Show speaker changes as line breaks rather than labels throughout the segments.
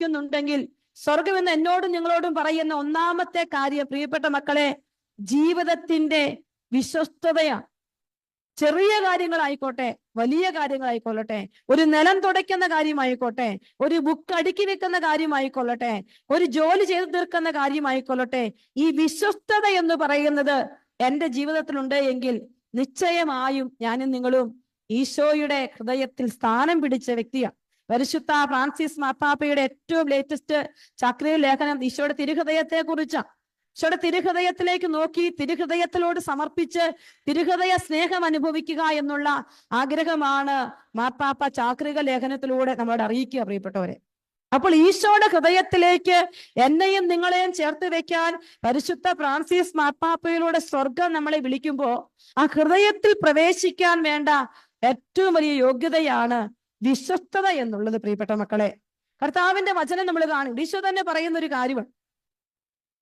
ക്കുന്നുണ്ടെങ്കിൽ സ്വർഗം എന്ന് എന്നോടും നിങ്ങളോടും പറയുന്ന ഒന്നാമത്തെ കാര്യം പ്രിയപ്പെട്ട മക്കളെ ജീവിതത്തിന്റെ വിശ്വസ്തതയാണ് ചെറിയ കാര്യങ്ങളായിക്കോട്ടെ വലിയ കാര്യങ്ങളായിക്കൊള്ളട്ടെ ഒരു നിലം തുടയ്ക്കുന്ന കാര്യമായിക്കോട്ടെ ഒരു ബുക്ക് അടുക്കി വെക്കുന്ന കാര്യമായിക്കൊള്ളട്ടെ ഒരു ജോലി ചെയ്തു തീർക്കുന്ന കാര്യമായിക്കൊള്ളട്ടെ ഈ വിശ്വസ്തത എന്ന് പറയുന്നത് എന്റെ ജീവിതത്തിലുണ്ട് എങ്കിൽ നിശ്ചയമായും ഞാനും നിങ്ങളും ഈശോയുടെ ഹൃദയത്തിൽ സ്ഥാനം പിടിച്ച വ്യക്തിയാണ് പരിശുദ്ധ ഫ്രാൻസിസ് മാപ്പാപ്പയുടെ ഏറ്റവും ലേറ്റസ്റ്റ് ചക്രീയ ലേഖനം ഈശോയുടെ തിരുഹൃദയത്തെ കുറിച്ചാണ് ഈശോയുടെ തിരുഹൃദയത്തിലേക്ക് നോക്കി തിരുഹൃദയത്തിലോട് സമർപ്പിച്ച് തിരുഹൃദയ സ്നേഹം അനുഭവിക്കുക എന്നുള്ള ആഗ്രഹമാണ് മാർപ്പാപ്പ ചാക്രിക ലേഖനത്തിലൂടെ നമ്മളോട് അറിയിക്കുക പ്രിയപ്പെട്ടവരെ. അപ്പോൾ ഈശോയുടെ ഹൃദയത്തിലേക്ക് എന്നെയും നിങ്ങളെയും ചേർത്ത് വെക്കാൻ പരിശുദ്ധ ഫ്രാൻസിസ് മാർപ്പാപ്പയിലൂടെ സ്വർഗം നമ്മളെ വിളിക്കുമ്പോൾ ആ ഹൃദയത്തിൽ പ്രവേശിക്കാൻ വേണ്ട ഏറ്റവും വലിയ യോഗ്യതയാണ് വിശ്വസ്തത എന്നുള്ളത് പ്രിയപ്പെട്ട മക്കളെ കർത്താവിന്റെ വചനം നമ്മൾ കാണും. ഈശോ തന്നെ പറയുന്ന ഒരു കാര്യമാണ്.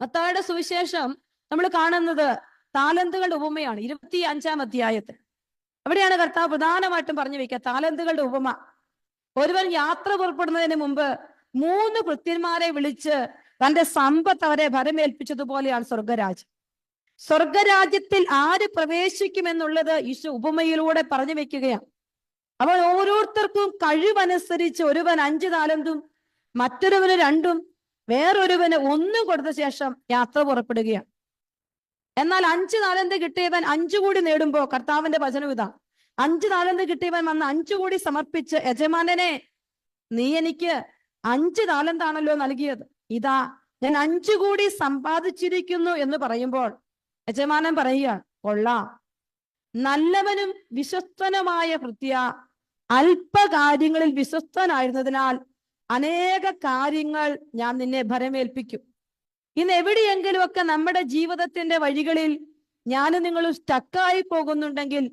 മത്തായുടെ സുവിശേഷം നമ്മൾ കാണുന്നത് താലന്തുകളുടെ ഉപമയാണ്. ഇരുപത്തി അഞ്ചാം അധ്യായത്തിൽ. അവിടെയാണ് കർത്താവ് പ്രധാനമായിട്ടും പറഞ്ഞു വെക്കുക താലന്തുകളുടെ ഉപമ. ഒരുവൻ യാത്ര പുറപ്പെടുന്നതിന് മുമ്പ് മൂന്ന് കൃത്യന്മാരെ വിളിച്ച് തന്റെ സമ്പത്ത് അവരെ ഭരമേൽപ്പിച്ചതുപോലെയാണ് സ്വർഗരാജ്യം സ്വർഗരാജ്യത്തിൽ ആര് പ്രവേശിക്കുമെന്നുള്ളത് ഈശോ ഉപമയിലൂടെ പറഞ്ഞു വെക്കുകയാണ്. അവൻ ഓരോരുത്തർക്കും കഴിവനുസരിച്ച് ഒരുവൻ അഞ്ച് താലന്തും മറ്റൊരുവന് രണ്ടും വേറൊരുവന് ഒന്നും കൊടുത്ത ശേഷം യാത്ര പുറപ്പെടുകയാണ്. എന്നാൽ അഞ്ച് താലന്ത് കിട്ടിയവൻ അഞ്ചു കൂടി നേടുമ്പോ കർത്താവിന്റെ വചനം ഇതാ. അഞ്ച് താലന്ത് കിട്ടിയവൻ വന്ന് അഞ്ചു കൂടി സമർപ്പിച്ച് യജമാനനെ നീ എനിക്ക് അഞ്ച് താലന്താണല്ലോ നൽകിയത്? ഇതാ ഞാൻ അഞ്ചു കൂടി സമ്പാദിച്ചിരിക്കുന്നു എന്ന് പറയുമ്പോൾ യജമാനൻ പറയുകയാണ് കൊള്ളാം. നല്ലവനും വിശ്വസ്തനുമായ ഭൃത്യ അല്പകാര്യങ്ങളിൽ വിശ്വസ്തനായിരുന്നതിനാൽ അനേക കാര്യങ്ങൾ ഞാൻ നിന്നെ ഭരമേൽപ്പിക്കും. ഇന്ന് എവിടെയെങ്കിലുമൊക്കെ നമ്മുടെ ജീവിതത്തിന്റെ വഴികളിൽ ഞാനും നിങ്ങളും സ്റ്റക്കായി പോകുന്നുണ്ടെങ്കിൽ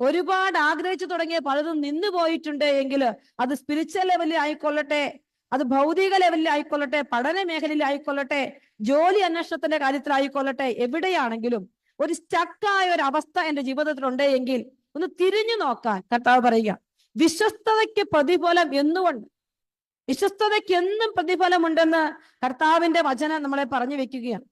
ഒരുപാട് ആഗ്രഹിച്ചു തുടങ്ങിയ പലതും നിന്നു പോയിട്ടുണ്ട് എങ്കിൽ അത് സ്പിരിച്വൽ ലെവലിൽ ആയിക്കൊള്ളട്ടെ അത് ഭൗതിക ലെവലിൽ ആയിക്കൊള്ളട്ടെ പഠന മേഖലയിൽ ആയിക്കൊള്ളട്ടെ ജോലി അന്വേഷണത്തിന്റെ കാര്യത്തിലായിക്കൊള്ളട്ടെ എവിടെയാണെങ്കിലും ഒരു സ്റ്റക്കായ ഒരു അവസ്ഥ എന്റെ ജീവിതത്തിലുണ്ടെങ്കിൽ ഒന്ന് തിരിഞ്ഞു നോക്കാൻ കർത്താവ് പറയുക. വിശ്വസ്തതയ്ക്ക് പ്രതിഫലം എന്നുകൊണ്ട് വിശ്വസ്തതയ്ക്ക് എന്നും പ്രതിഫലമുണ്ടെന്ന് കർത്താവിന്റെ വചനം നമ്മളെ പറഞ്ഞു വെക്കുകയാണ്.